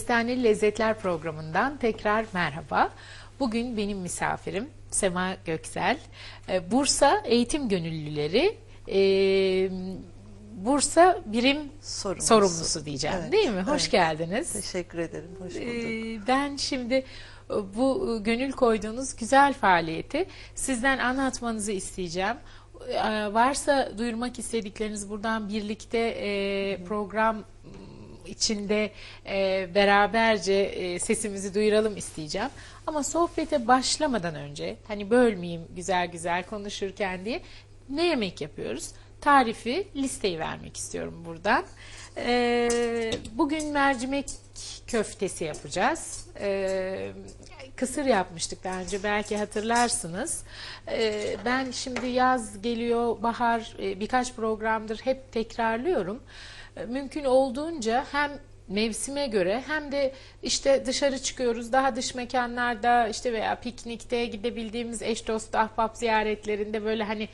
Kestaneli Lezzetler programından tekrar merhaba. Bugün benim misafirim Sema Göksel. Ee, Bursa Eğitim Gönüllüleri e, Bursa Birim Sorumlusu. Sorumlusu diyeceğim Evet, değil mi? Hoş evet. geldiniz. Teşekkür ederim. Hoş bulduk. Ee, Ben şimdi e, bu e, gönül koyduğunuz güzel faaliyeti sizden anlatmanızı isteyeceğim. Ee, Varsa duyurmak istedikleriniz buradan birlikte e, program içinde e, beraberce e, sesimizi duyuralım isteyeceğim. Ama sohbete başlamadan önce hani bölmeyeyim güzel güzel konuşurken diye ne yemek yapıyoruz? Tarifi listeyi vermek istiyorum buradan. Ee, bugün mercimek köftesi yapacağız. Ee, kısır yapmıştık daha önce belki hatırlarsınız. Ee, ben şimdi yaz geliyor, bahar e, birkaç programdır hep tekrarlıyorum. Mümkün olduğunca hem mevsime göre hem de işte dışarı çıkıyoruz. Daha dış mekanlarda işte veya piknikte gidebildiğimiz eş dost ahbap ziyaretlerinde böyle hani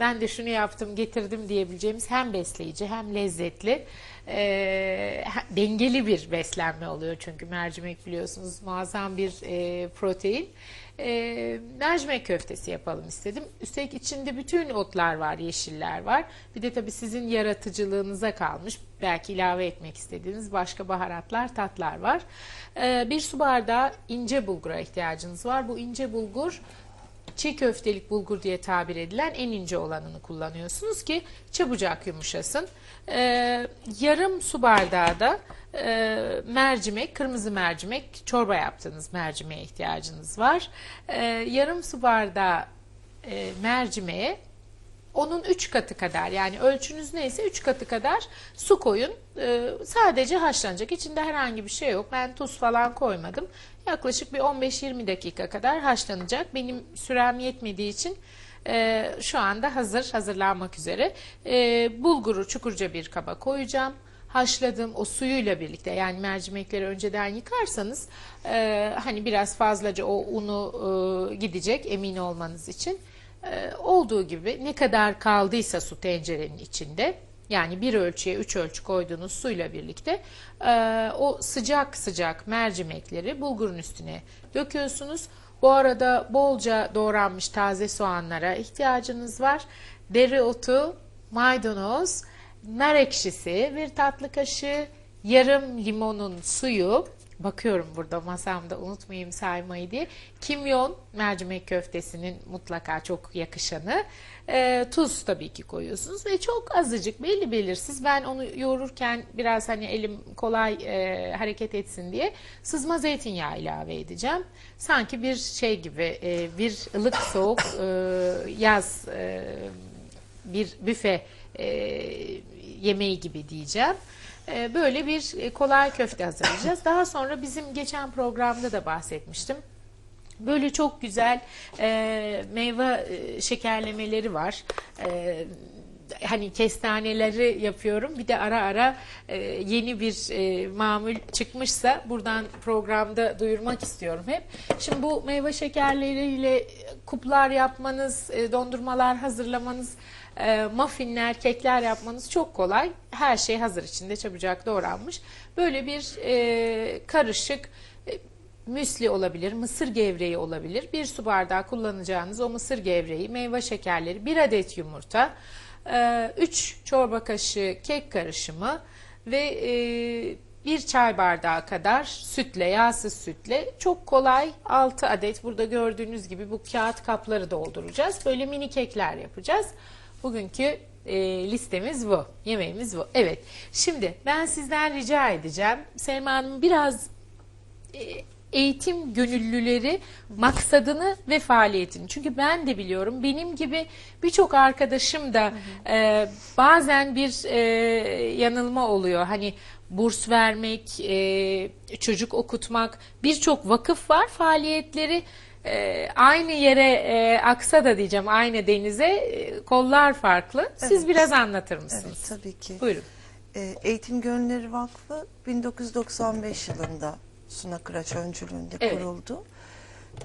ben de şunu yaptım getirdim diyebileceğimiz hem besleyici hem lezzetli e, dengeli bir beslenme oluyor çünkü mercimek biliyorsunuz muazzam bir e, protein. E, mercimek köftesi yapalım istedim. Üstelik içinde bütün otlar var, yeşiller var. Bir de tabii sizin yaratıcılığınıza kalmış. Belki ilave etmek istediğiniz başka baharatlar, tatlar var. E, bir su bardağı ince bulgura ihtiyacınız var. Bu ince bulgur çiğ köftelik bulgur diye tabir edilen en ince olanını kullanıyorsunuz ki çabucak yumuşasın. Ee, yarım su bardağı da e, mercimek, kırmızı mercimek, çorba yaptığınız mercimeğe ihtiyacınız var. Ee, yarım su bardağı e, mercimeğe onun 3 katı kadar yani ölçünüz neyse 3 katı kadar su koyun. Ee, sadece haşlanacak. İçinde herhangi bir şey yok. Ben tuz falan koymadım. Yaklaşık bir 15-20 dakika kadar haşlanacak. Benim sürem yetmediği için e, şu anda hazır, hazırlanmak üzere. E, bulguru çukurca bir kaba koyacağım. Haşladığım o suyuyla birlikte yani mercimekleri önceden yıkarsanız e, hani biraz fazlaca o unu e, gidecek emin olmanız için. Ee, olduğu gibi ne kadar kaldıysa su tencerenin içinde yani bir ölçüye üç ölçü koyduğunuz suyla birlikte e, o sıcak sıcak mercimekleri bulgurun üstüne döküyorsunuz. Bu arada bolca doğranmış taze soğanlara ihtiyacınız var. Dereotu, maydanoz, nar ekşisi, bir tatlı kaşığı, yarım limonun suyu, bakıyorum burada masamda unutmayayım saymayı diye. Kimyon mercimek köftesinin mutlaka çok yakışanı. Ee, tuz tabii ki koyuyorsunuz ve çok azıcık belli belirsiz. Ben onu yoğururken biraz hani elim kolay e, hareket etsin diye sızma zeytinyağı ilave edeceğim. Sanki bir şey gibi e, bir ılık soğuk e, yaz e, bir büfe e, yemeği gibi diyeceğim. E, Böyle bir e, kolay köfte hazırlayacağız. Daha sonra bizim geçen programda da bahsetmiştim. Böyle çok güzel e, meyve e, şekerlemeleri var. E, hani kestaneleri yapıyorum. Bir de ara ara e, yeni bir e, mamul çıkmışsa buradan programda duyurmak istiyorum hep. Şimdi bu meyve şekerleriyle kuplar yapmanız, e, dondurmalar hazırlamanız, e, muffinler, kekler yapmanız çok kolay. Her şey hazır içinde çabucak doğranmış. Böyle bir e, karışık e, müsli olabilir, mısır gevreği olabilir. Bir su bardağı kullanacağınız o mısır gevreği, meyve şekerleri, bir adet yumurta, 3 çorba kaşığı kek karışımı ve e, bir çay bardağı kadar sütle, yağsız sütle çok kolay 6 adet burada gördüğünüz gibi bu kağıt kapları dolduracağız. Böyle mini kekler yapacağız. Bugünkü e, listemiz bu. Yemeğimiz bu. Evet. Şimdi ben sizden rica edeceğim. Selma Hanım biraz e, eğitim gönüllüleri maksadını ve faaliyetini. Çünkü ben de biliyorum benim gibi birçok arkadaşım da e, bazen bir e, yanılma oluyor. Hani burs vermek, e, çocuk okutmak birçok vakıf var faaliyetleri e, aynı yere e, aksa da diyeceğim aynı denize e, kollar farklı. Siz Evet. biraz anlatır Evet mısınız? tabii ki. Buyurun. Ee, Eğitim Gönülleri Vakfı 1995 yılında Suna Kıraç öncülüğünde Evet. kuruldu.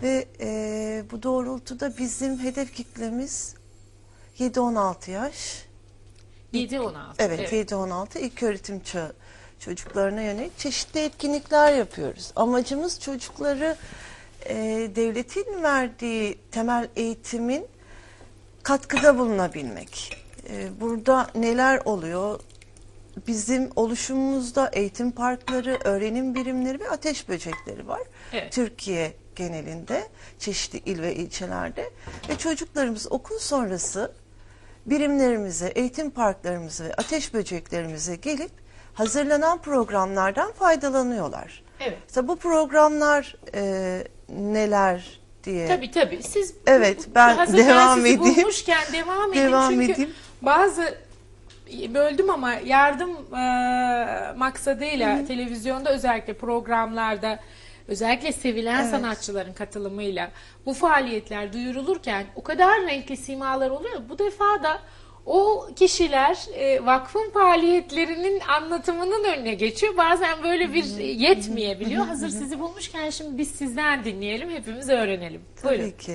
Ve e, bu doğrultuda bizim hedef kitlemiz 7-16 yaş. 7-16. Evet, 7-16 ilk öğretim çağı çocuklarına yönelik çeşitli etkinlikler yapıyoruz. Amacımız çocukları e, devletin verdiği temel eğitimin katkıda bulunabilmek. E, burada neler oluyor? Bizim oluşumumuzda eğitim parkları, öğrenim birimleri ve ateş böcekleri var. Evet. Türkiye genelinde, çeşitli il ve ilçelerde ve çocuklarımız okul sonrası birimlerimize, eğitim parklarımıza ve ateş böceklerimize gelip hazırlanan programlardan faydalanıyorlar. Evet. İşte bu programlar e, neler diye. Tabii tabii. Siz Evet, ben hazır devam sizi edeyim. bulmuşken devam edin. Devam Çünkü edeyim. bazı böldüm ama yardım e, maksadıyla televizyonda özellikle programlarda özellikle sevilen Evet. sanatçıların katılımıyla bu faaliyetler duyurulurken o kadar renkli simalar oluyor. Bu defa da o kişiler e, vakfın faaliyetlerinin anlatımının önüne geçiyor. Bazen böyle bir yetmeyebiliyor. Hazır sizi bulmuşken şimdi biz sizden dinleyelim, hepimiz öğrenelim. Buyurun. Tabii ki.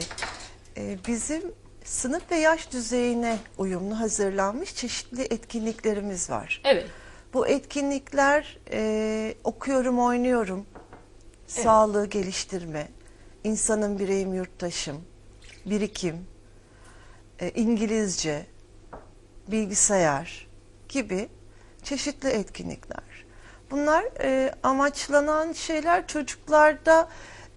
Ee, bizim sınıf ve yaş düzeyine uyumlu hazırlanmış çeşitli etkinliklerimiz var. Evet. Bu etkinlikler e, okuyorum, oynuyorum, sağlığı geliştirme, insanın bireyim, yurttaşım, birikim, e, İngilizce, bilgisayar gibi çeşitli etkinlikler. Bunlar e, amaçlanan şeyler çocuklarda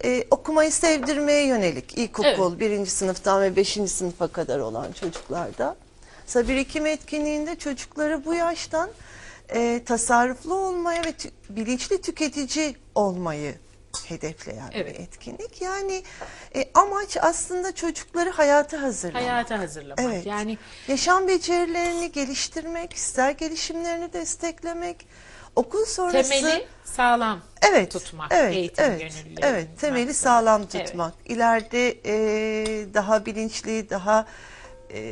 e, okumayı sevdirmeye yönelik ilkokul birinci sınıftan ve beşinci sınıfa kadar olan çocuklarda. Mesela birikim etkinliğinde çocukları bu yaştan e, tasarruflu olmaya ve bilinçli tüketici olmayı hedefleyen Evet. bir etkinlik. Yani e, amaç aslında çocukları hayata hazırlamak. Hayata hazırlamak. Evet. Yani Yaşam becerilerini geliştirmek, kişisel gelişimlerini desteklemek, okul sonrası temeli sağlam evet, tutmak. evet, eğitim evet, gönüllüleri. evet, temeli sağlam Evet. tutmak. İleride e, daha bilinçli, daha e,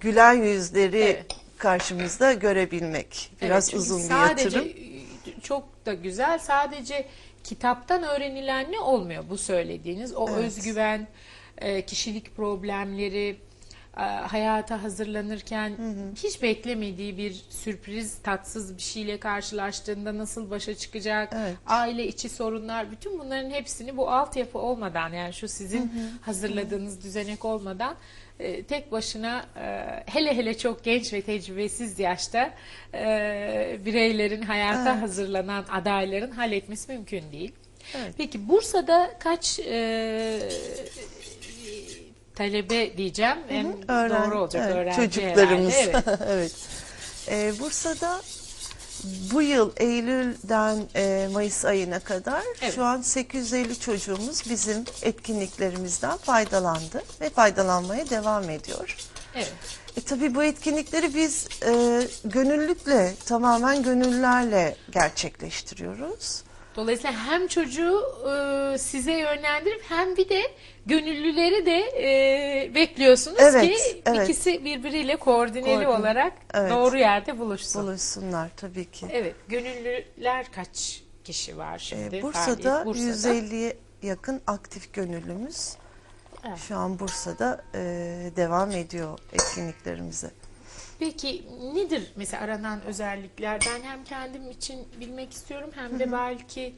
gülen yüzleri Evet. karşımızda görebilmek. Biraz Evet, uzun bir sadece, yatırım. e, Çok da güzel. Sadece kitaptan öğrenilen ne olmuyor bu söylediğiniz? O Evet. özgüven, e, kişilik problemleri, e, hayata hazırlanırken hiç beklemediği bir sürpriz, tatsız bir şeyle karşılaştığında nasıl başa çıkacak, Evet. aile içi sorunlar, bütün bunların hepsini bu altyapı olmadan yani şu sizin hazırladığınız düzenek olmadan e, tek başına e, hele hele çok genç ve tecrübesiz yaşta e, bireylerin hayata Evet. hazırlanan adayların halletmesi mümkün değil. Evet. Peki Bursa'da kaç e, talebe diyeceğim hem Öğren- doğru olacak evet, öğrenci çocuklarımız. herhalde. Evet. evet. Ee, Bursa'da bu yıl Eylül'den e, Mayıs ayına kadar Evet. şu an 850 çocuğumuz bizim etkinliklerimizden faydalandı ve faydalanmaya devam ediyor. evet. E, tabii bu etkinlikleri biz e, gönüllülükle, tamamen gönüllülerle gerçekleştiriyoruz. Dolayısıyla hem çocuğu e, size yönlendirip hem bir de gönüllüleri de e, bekliyorsunuz Evet, ki evet. ikisi birbiriyle koordineli Koordine- olarak evet. doğru yerde buluşsun. Buluşsunlar tabii ki. Evet, gönüllüler kaç kişi var E, şimdi? Bursa'da, faaliyet? Bursa'da. 150'ye yakın aktif gönüllümüz. Evet. Şu an Bursa'da e, devam ediyor etkinliklerimize. Peki nedir mesela aranan özellikler? Ben hem kendim için bilmek istiyorum hem de belki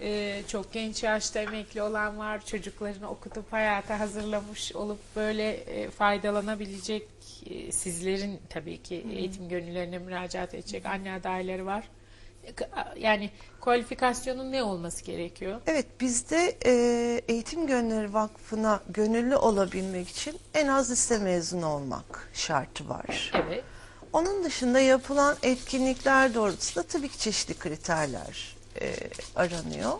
e, çok genç yaşta emekli olan var. Çocuklarını okutup hayata hazırlamış olup böyle e, faydalanabilecek e, sizlerin tabii ki eğitim gönüllerine müracaat edecek anne adayları var. Yani kualifikasyonun ne olması gerekiyor? Evet bizde e, Eğitim Gönülleri Vakfı'na gönüllü olabilmek için en az lise mezunu olmak şartı var. Evet. Onun dışında yapılan etkinlikler doğrultusunda tabii ki çeşitli kriterler e, aranıyor.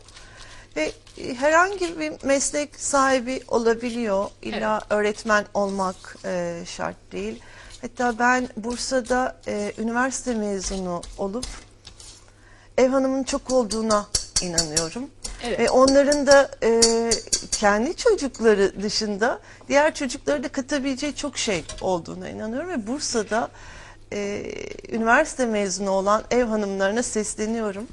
Ve e, herhangi bir meslek sahibi olabiliyor. İlla öğretmen olmak e, şart değil. Hatta ben Bursa'da e, üniversite mezunu olup ev hanımının çok olduğuna inanıyorum. Evet. Ve onların da e, kendi çocukları dışında diğer çocukları da katabileceği çok şey olduğuna inanıyorum. Ve Bursa'da e, üniversite mezunu olan ev hanımlarına sesleniyorum.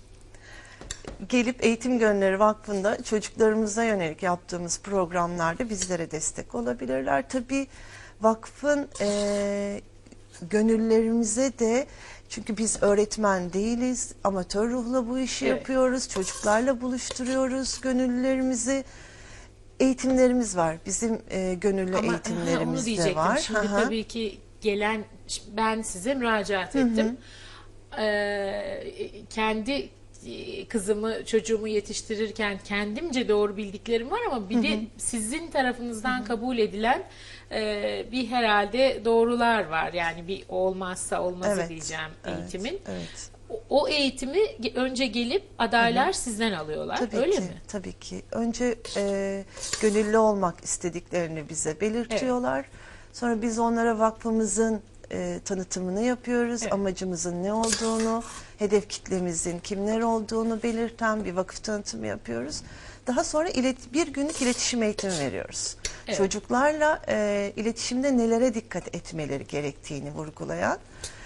Gelip Eğitim Gönülleri Vakfı'nda çocuklarımıza yönelik yaptığımız programlarda bizlere destek olabilirler. Tabii vakfın e, gönüllerimize de Çünkü biz öğretmen değiliz. Amatör ruhla bu işi Evet. yapıyoruz. Çocuklarla buluşturuyoruz gönüllülerimizi. Eğitimlerimiz var. Bizim e, gönüllü Ama eğitimlerimiz onu de var. Şimdi Hı hı. tabii ki gelen ben size müracaat ettim. Ee, kendi kızımı çocuğumu yetiştirirken kendimce doğru bildiklerim var ama bir de sizin tarafınızdan kabul edilen e, bir herhalde doğrular var. Yani bir olmazsa olmazı Evet, diyeceğim evet, eğitimin. Evet. O- O eğitimi önce gelip adaylar sizden alıyorlar. Tabii Öyle ki, mi? tabii ki. Önce e, gönüllü olmak istediklerini bize belirtiyorlar. Sonra biz onlara vakfımızın e, tanıtımını yapıyoruz. Evet. Amacımızın ne olduğunu, hedef kitlemizin kimler olduğunu belirten bir vakıf tanıtımı yapıyoruz. Daha sonra ilet, bir günlük iletişim eğitimi veriyoruz. Evet. Çocuklarla e, iletişimde nelere dikkat etmeleri gerektiğini vurgulayan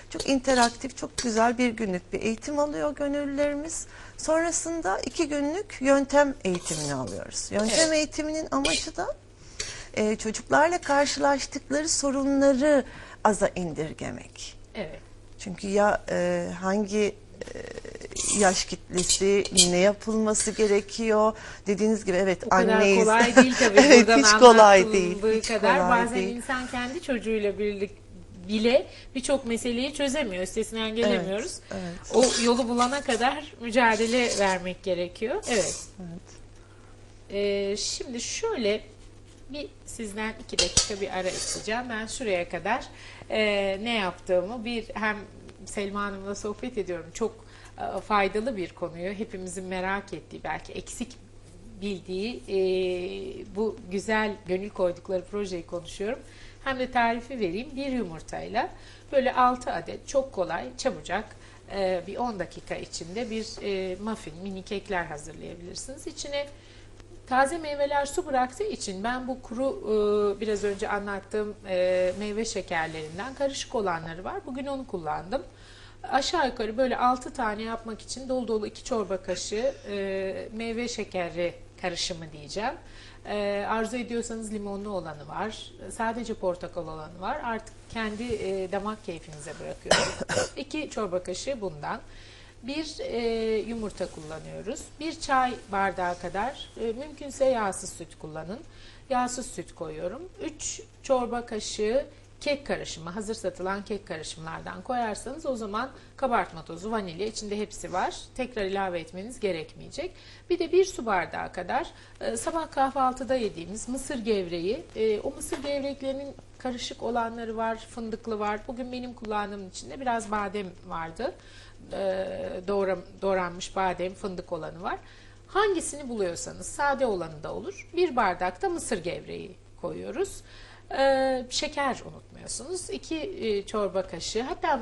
çok interaktif, çok güzel bir günlük bir eğitim alıyor gönüllülerimiz. Sonrasında iki günlük yöntem eğitimini alıyoruz. Yöntem Evet. eğitiminin amacı da e, çocuklarla karşılaştıkları sorunları aza indirgemek. Evet. Çünkü ya e, hangi e, yaş kitlesi, ne yapılması gerekiyor? Dediğiniz gibi evet O kadar anneyiz. kolay değil tabii evet, buradan hiç kolay değil. Hiç kadar. kolay Bazen değil. insan kendi çocuğuyla birlik bile birçok meseleyi çözemiyor. Üstesinden gelemiyoruz. evet. O yolu bulana kadar mücadele vermek gerekiyor. Evet. Ee, şimdi şöyle bir sizden iki dakika bir ara isteyeceğim. Ben şuraya kadar e, ne yaptığımı bir hem Selma Hanım'la sohbet ediyorum. Çok e, faydalı bir konuyu hepimizin merak ettiği belki eksik bildiği e, bu güzel gönül koydukları projeyi konuşuyorum. Hem de tarifi vereyim. Bir yumurtayla böyle 6 adet çok kolay, çabucak e, bir 10 dakika içinde bir e, muffin, mini kekler hazırlayabilirsiniz. İçine Taze meyveler su bıraktığı için ben bu kuru e, biraz önce anlattığım e, meyve şekerlerinden karışık olanları var. Bugün onu kullandım. Aşağı yukarı böyle 6 tane yapmak için dolu dolu 2 çorba kaşığı e, meyve şekeri karışımı diyeceğim. E, arzu ediyorsanız limonlu olanı var. Sadece portakal olanı var. Artık kendi e, damak keyfinize bırakıyorum. 2 çorba kaşığı bundan. Bir e, yumurta kullanıyoruz. Bir çay bardağı kadar e, mümkünse yağsız süt kullanın. Yağsız süt koyuyorum. 3 çorba kaşığı kek karışımı, hazır satılan kek karışımlardan koyarsanız o zaman kabartma tozu, vanilya içinde hepsi var. Tekrar ilave etmeniz gerekmeyecek. Bir de bir su bardağı kadar e, sabah kahvaltıda yediğimiz mısır gevreği. E, o mısır gevreklerinin karışık olanları var, fındıklı var. Bugün benim kullandığım içinde biraz badem vardı e, doğra, doğranmış badem, fındık olanı var. Hangisini buluyorsanız sade olanı da olur. Bir bardak da mısır gevreği koyuyoruz. E, şeker unutmuyorsunuz. İki e, çorba kaşığı hatta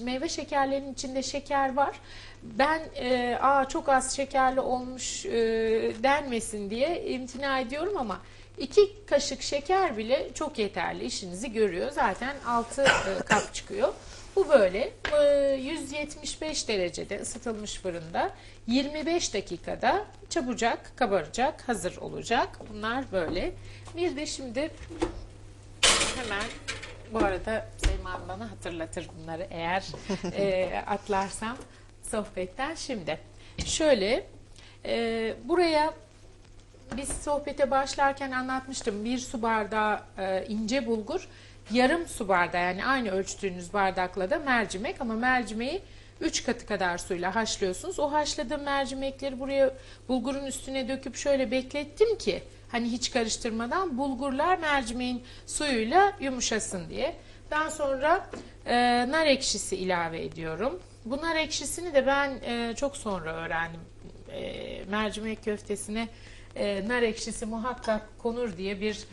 meyve şekerlerinin içinde şeker var. Ben e, aa çok az şekerli olmuş e, denmesin diye imtina ediyorum ama iki kaşık şeker bile çok yeterli işinizi görüyor. Zaten 6 kap çıkıyor. Bu böyle e, 175 derecede ısıtılmış fırında 25 dakikada çabucak kabaracak, hazır olacak. Bunlar böyle. Bir de şimdi hemen bu arada Selma Hanım bana hatırlatır bunları eğer e, atlarsam sohbetten. Şimdi şöyle e, buraya biz sohbete başlarken anlatmıştım. Bir su bardağı e, ince bulgur, yarım su bardağı yani aynı ölçtüğünüz bardakla da mercimek ama mercimeği 3 katı kadar suyla haşlıyorsunuz. O haşladığım mercimekleri buraya bulgurun üstüne döküp şöyle beklettim ki hani hiç karıştırmadan bulgurlar mercimeğin suyuyla yumuşasın diye. Daha sonra e, nar ekşisi ilave ediyorum. Bu nar ekşisini de ben e, çok sonra öğrendim. E, mercimek köftesine e, nar ekşisi muhakkak konur diye bir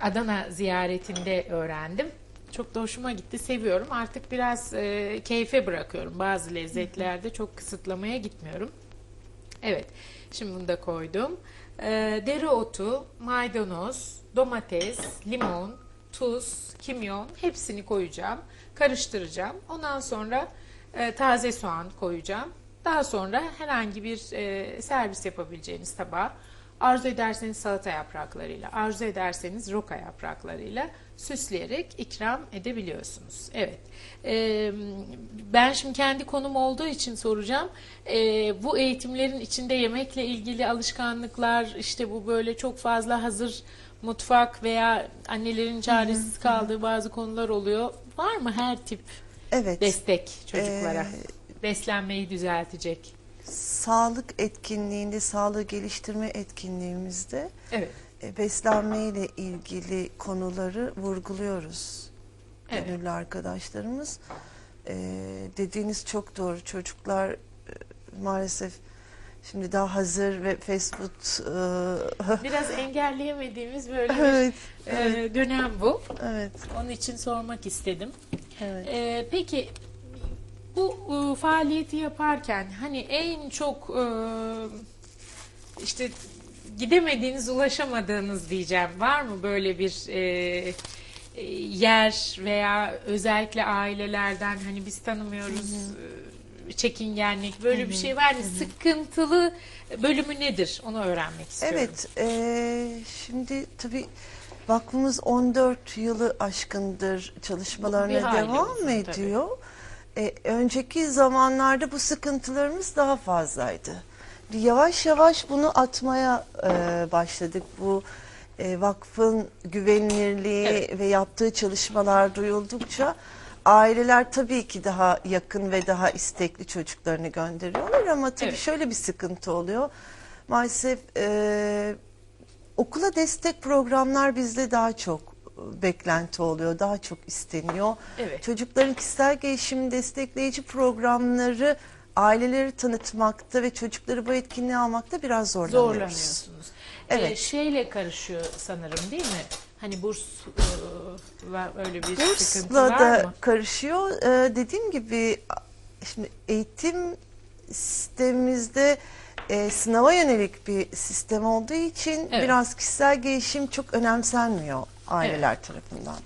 Adana ziyaretinde öğrendim. Çok da hoşuma gitti. Seviyorum. Artık biraz e, keyfe bırakıyorum. Bazı lezzetlerde çok kısıtlamaya gitmiyorum. Evet. Şimdi bunu da koydum. E, dereotu, maydanoz, domates, limon, tuz, kimyon hepsini koyacağım. Karıştıracağım. Ondan sonra e, taze soğan koyacağım. Daha sonra herhangi bir e, servis yapabileceğiniz tabağa arzu ederseniz salata yapraklarıyla, arzu ederseniz roka yapraklarıyla süsleyerek ikram edebiliyorsunuz. Evet. Ee, ben şimdi kendi konum olduğu için soracağım. Ee, bu eğitimlerin içinde yemekle ilgili alışkanlıklar, işte bu böyle çok fazla hazır mutfak veya annelerin çaresiz kaldığı bazı konular oluyor. Var mı her tip Evet. destek çocuklara? Ee, Beslenmeyi düzeltecek. Sağlık etkinliğinde, sağlığı geliştirme etkinliğimizde Evet. e, beslenme ile ilgili konuları vurguluyoruz. Evet. Gönüllü arkadaşlarımız. E, dediğiniz çok doğru. Çocuklar e, maalesef şimdi daha hazır ve fast food e, Biraz engelleyemediğimiz böyle bir evet, e, dönem bu. evet, Onun için sormak istedim. evet. E, peki bu e, faaliyeti yaparken hani en çok e, işte gidemediğiniz, ulaşamadığınız diyeceğim. Var mı böyle bir e, e, yer veya özellikle ailelerden hani biz tanımıyoruz e, çekingenlik böyle bir şey var mı? Sıkıntılı bölümü nedir? Onu öğrenmek istiyorum. Evet, eee, şimdi tabii vakfımız 14 yılı aşkındır çalışmalarına devam uzun, tabii. E, önceki zamanlarda bu sıkıntılarımız daha fazlaydı. Yavaş yavaş bunu atmaya e, başladık. Bu e, vakfın güvenilirliği Evet. ve yaptığı çalışmalar duyuldukça aileler tabii ki daha yakın ve daha istekli çocuklarını gönderiyorlar ama tabii Evet. şöyle bir sıkıntı oluyor. Maalesef e, okula destek programlar bizde daha çok beklenti oluyor, daha çok isteniyor. Evet. Çocukların kişisel gelişim destekleyici programları aileleri tanıtmakta ve çocukları bu etkinliğe almakta biraz zorlanıyoruz. Zorlanıyorsunuz. Evet. Ee, şeyle karışıyor sanırım değil mi? Hani burs e, var öyle bir sıkıntı Bursla var da mı? karışıyor. Ee, dediğim gibi şimdi eğitim sistemimizde e, sınava yönelik bir sistem olduğu için Evet. biraz kişisel gelişim çok önemsenmiyor aileler tarafından.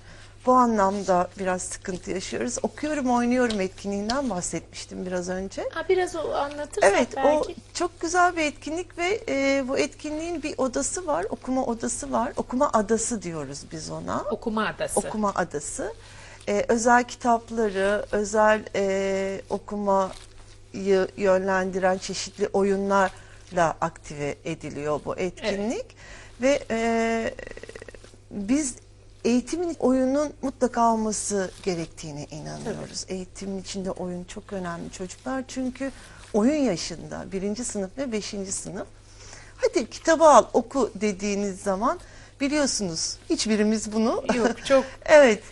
Bu anlamda biraz sıkıntı yaşıyoruz. Okuyorum, oynuyorum etkinliğinden bahsetmiştim biraz önce. Ha, biraz o anlatırsak Evet, belki. o çok güzel bir etkinlik ve e, bu etkinliğin bir odası var, okuma odası var. Okuma adası diyoruz biz ona. Okuma adası. Okuma adası. Ee, özel kitapları, özel e, okumayı yönlendiren çeşitli oyunlarla aktive ediliyor bu etkinlik. Ve e, biz eğitimin oyunun mutlaka olması gerektiğine inanıyoruz. Eğitimin içinde oyun çok önemli çocuklar çünkü oyun yaşında birinci sınıf ve beşinci sınıf. Hadi kitabı al oku dediğiniz zaman biliyorsunuz hiçbirimiz bunu Yok çok Evet.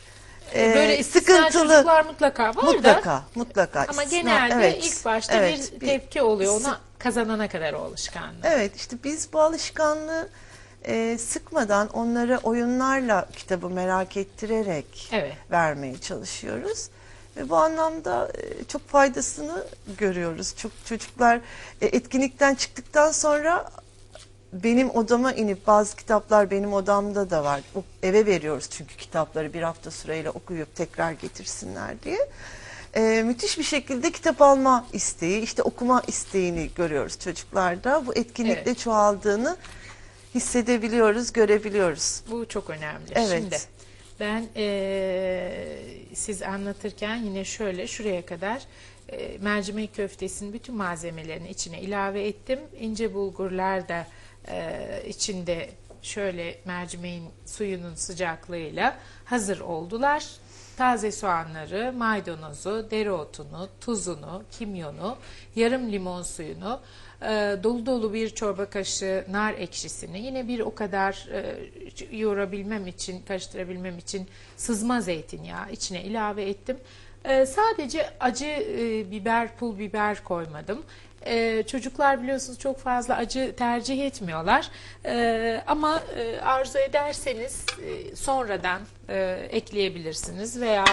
e, Ee, böyle istisna çocuklar mutlaka var da. mutlaka mutlaka Ama istisna, genelde evet, ilk başta evet, bir tepki oluyor ona kazanana kadar o alışkanlığı. Evet işte biz bu alışkanlığı e, sıkmadan onlara oyunlarla kitabı merak ettirerek Evet. vermeye çalışıyoruz. Ve bu anlamda e, çok faydasını görüyoruz. Çok çocuklar e, etkinlikten çıktıktan sonra benim odama inip bazı kitaplar benim odamda da var. Eve veriyoruz çünkü kitapları bir hafta süreyle okuyup tekrar getirsinler diye. E, müthiş bir şekilde kitap alma isteği, işte okuma isteğini görüyoruz çocuklarda. Bu etkinlikle Evet. çoğaldığını hissedebiliyoruz, görebiliyoruz. Bu çok önemli. Evet. Şimdi ben eee, siz anlatırken yine şöyle şuraya kadar eee, mercimek köftesinin bütün malzemelerini içine ilave ettim. İnce bulgurlar da eee, içinde şöyle mercimeğin suyunun sıcaklığıyla hazır oldular. Taze soğanları, maydanozu, dereotunu, tuzunu, kimyonu, yarım limon suyunu, e, dolu dolu bir çorba kaşığı nar ekşisini, yine bir o kadar e, yoğurabilmem için, karıştırabilmem için sızma zeytinyağı içine ilave ettim. E, sadece acı e, biber, pul biber koymadım. E, çocuklar biliyorsunuz çok fazla acı tercih etmiyorlar. E, ama e, arzu ederseniz e, sonradan e, ekleyebilirsiniz veya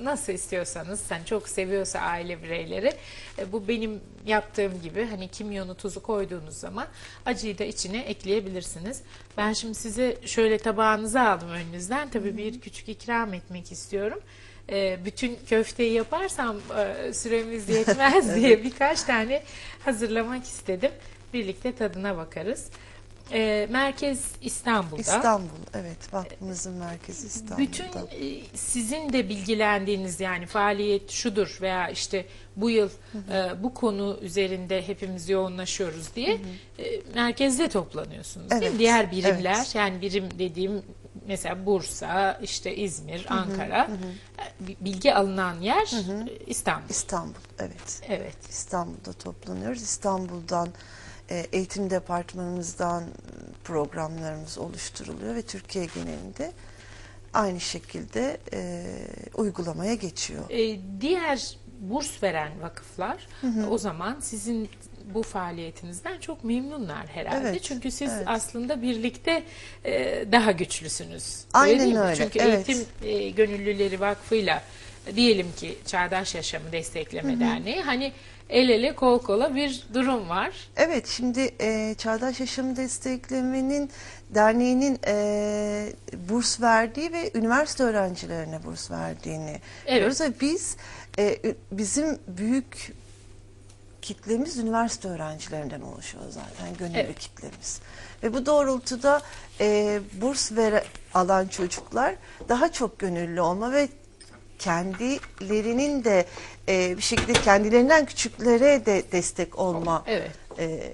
nasıl istiyorsanız sen çok seviyorsa aile bireyleri e, bu benim yaptığım gibi hani kimyonu tuzu koyduğunuz zaman acıyı da içine ekleyebilirsiniz. Ben şimdi size şöyle tabağınızı aldım önünüzden tabii bir küçük ikram etmek istiyorum. E, bütün köfteyi yaparsam e, süremiz yetmez diye birkaç tane hazırlamak istedim. Birlikte tadına bakarız. E, merkez İstanbul'da. İstanbul, evet. Vakfımızın merkezi İstanbul'da. Bütün e, sizin de bilgilendiğiniz yani faaliyet şudur veya işte bu yıl e, bu konu üzerinde hepimiz yoğunlaşıyoruz diye e, merkezde toplanıyorsunuz değil mi? Evet, Diğer birimler evet. yani birim dediğim mesela Bursa, işte İzmir, Ankara e, bi- bilgi alınan yer e, İstanbul. İstanbul, evet. Evet. İstanbul'da toplanıyoruz. İstanbul'dan e, eğitim departmanımızdan programlarımız oluşturuluyor ve Türkiye genelinde aynı şekilde e, uygulamaya geçiyor. E, diğer burs veren vakıflar o zaman sizin bu faaliyetinizden çok memnunlar herhalde. Evet, Çünkü siz evet. aslında birlikte e, daha güçlüsünüz. Aynen değil mi? öyle, Çünkü evet. Eğitim e, Gönüllüleri Vakfı'yla diyelim ki Çağdaş Yaşamı Destekleme Derneği hani el ele kol kola bir durum var. Evet, şimdi e, Çağdaş Yaşam Destekleme'nin derneğinin e, burs verdiği ve üniversite öğrencilerine burs verdiğini Evet. ve biz e, bizim büyük kitlemiz üniversite öğrencilerinden oluşuyor zaten gönüllü Evet. kitlemiz. Ve bu doğrultuda e, burs vere, alan çocuklar daha çok gönüllü olma ve kendilerinin de e, bir şekilde kendilerinden küçüklere de destek olma Evet. e,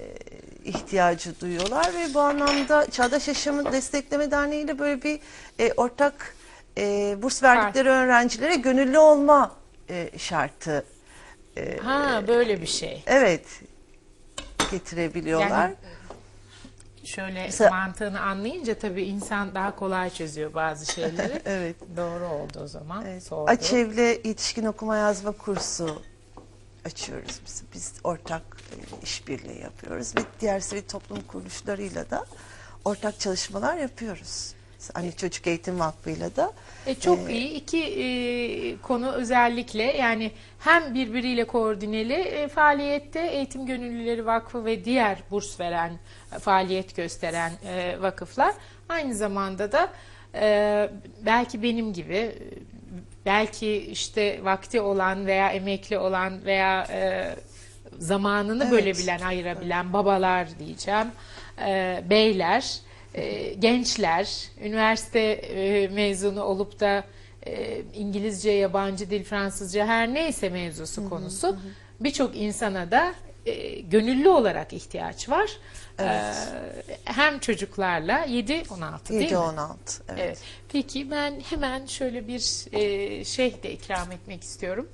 ihtiyacı duyuyorlar ve bu anlamda Çağdaş Yaşamı Destekleme Derneği ile böyle bir e, ortak e, burs verdikleri öğrencilere gönüllü olma e, şartı e, Ha böyle bir şey. evet getirebiliyorlar. Yani şöyle Mesela- mantığını anlayınca tabii insan daha kolay çözüyor bazı şeyleri. evet. Doğru oldu o zaman. Evet. Sordu. Açev'le yetişkin okuma yazma kursu açıyoruz biz. Biz ortak e, işbirliği yapıyoruz ve diğer sivil toplum kuruluşlarıyla da ortak çalışmalar yapıyoruz. Hani Çocuk Eğitim Vakfı'yla da E, çok Ee, iyi. İki e, konu özellikle yani hem birbiriyle koordineli e, faaliyette Eğitim Gönüllüleri Vakfı ve diğer burs veren, e, faaliyet gösteren e, vakıflar aynı zamanda da e, belki benim gibi e, belki işte vakti olan veya emekli olan veya e, zamanını Evet. bölebilen, ayırabilen babalar diyeceğim, e, beyler, e, gençler, üniversite e, mezunu olup da e, İngilizce, yabancı dil, Fransızca her neyse mevzusu konusu birçok insana da e, gönüllü olarak ihtiyaç var. Evet. E, hem çocuklarla 7-16 değil mi? 7-16. Evet. Evet. Peki ben hemen şöyle bir e, şey de ikram etmek istiyorum.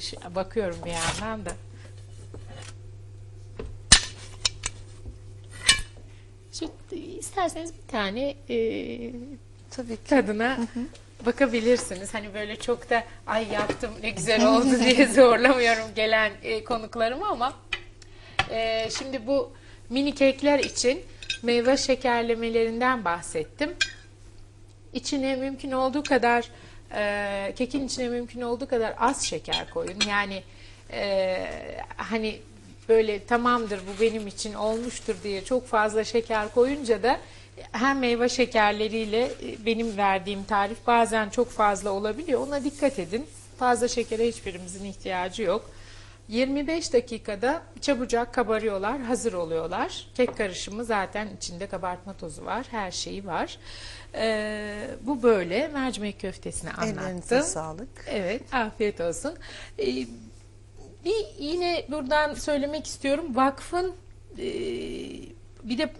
Şey- Bakıyorum bir yandan da. Şimdi isterseniz bir tane e, Tabii ki. tadına bakabilirsiniz. Hani böyle çok da ay yaptım ne güzel oldu diye zorlamıyorum gelen e, konuklarımı ama e, şimdi bu mini kekler için meyve şekerlemelerinden bahsettim. İçine mümkün olduğu kadar e, kekin içine mümkün olduğu kadar az şeker koyun. Yani e, hani böyle tamamdır bu benim için olmuştur diye çok fazla şeker koyunca da hem meyve şekerleriyle e, benim verdiğim tarif bazen çok fazla olabiliyor. Ona dikkat edin. Fazla şekere hiçbirimizin ihtiyacı yok. 25 dakikada çabucak kabarıyorlar, hazır oluyorlar. Kek karışımı zaten içinde kabartma tozu var, her şeyi var. Ee, bu böyle mercimek köftesini Ellerinize anlattım. sağlık. Evet, afiyet olsun. Ee, bir yine buradan söylemek istiyorum. Vakfın e, bir de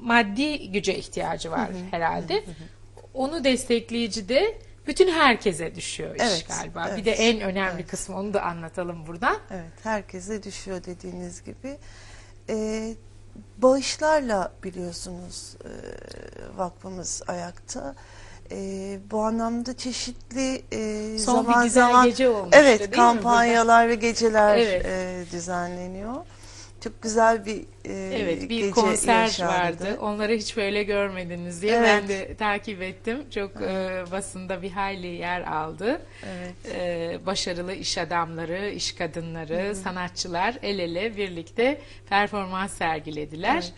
maddi güce ihtiyacı var herhalde. Onu destekleyici de bütün herkese düşüyor iş Evet, galiba. Bir evet, de en önemli evet. kısmı onu da anlatalım buradan. Evet, herkese düşüyor dediğiniz gibi. Ee, bağışlarla biliyorsunuz e, vakfımız ayakta. Ee, bu anlamda çeşitli e, Son bir zaman güzel zaman gece olmuştu değil evet mi kampanyalar ve geceler Evet. e, düzenleniyor. Çok güzel bir e, Evet bir gece konser yaşandı. vardı. Onları hiç böyle görmediniz diye Evet. ben de takip ettim. Çok e, basında bir hayli yer aldı. Evet. E, başarılı iş adamları, iş kadınları, sanatçılar el ele birlikte performans sergilediler.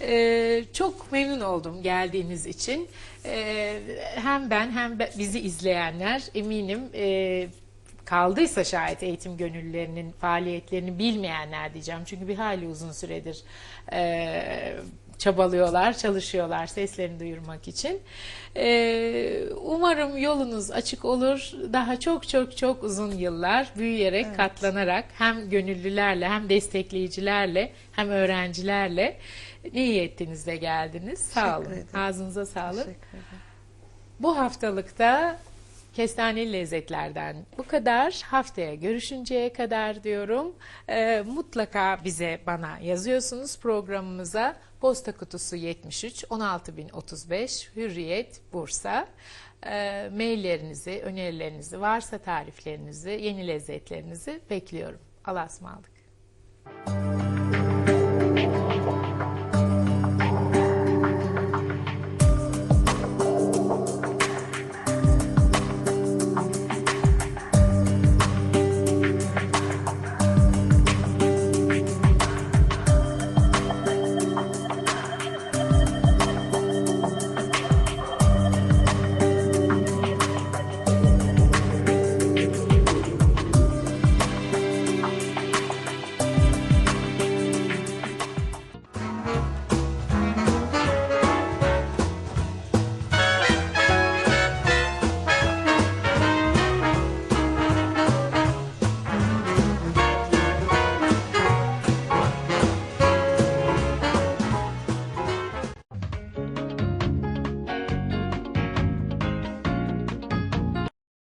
E, çok memnun oldum geldiğiniz için. E, hem ben hem bizi izleyenler eminim e, kaldıysa şayet eğitim gönüllülerinin faaliyetlerini bilmeyenler diyeceğim. Çünkü bir hayli uzun süredir e, çabalıyorlar, çalışıyorlar seslerini duyurmak için. Ee, umarım yolunuz açık olur. Daha çok çok çok uzun yıllar büyüyerek, katlanarak hem gönüllülerle hem destekleyicilerle hem öğrencilerle niyetinizle geldiniz. Sağ olun. Ederim. Ağzınıza sağlık. Bu haftalıkta kestaneli lezzetlerden bu kadar. Haftaya görüşünceye kadar diyorum. Ee, mutlaka bize bana yazıyorsunuz programımıza. Posta kutusu 73 16035 Hürriyet Bursa. Ee, maillerinizi, önerilerinizi, varsa tariflerinizi, yeni lezzetlerinizi bekliyorum. Allah'a ısmarladık.